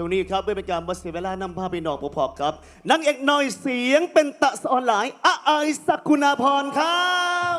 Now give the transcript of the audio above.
ช่วงนี้ครับเพื่อเป็นการบัสเซเวลานำภาพไปนอกผอๆครับนางเอกน้อยเสียงเป็นตะสอนหลายอาไอสักคุณาพรครับ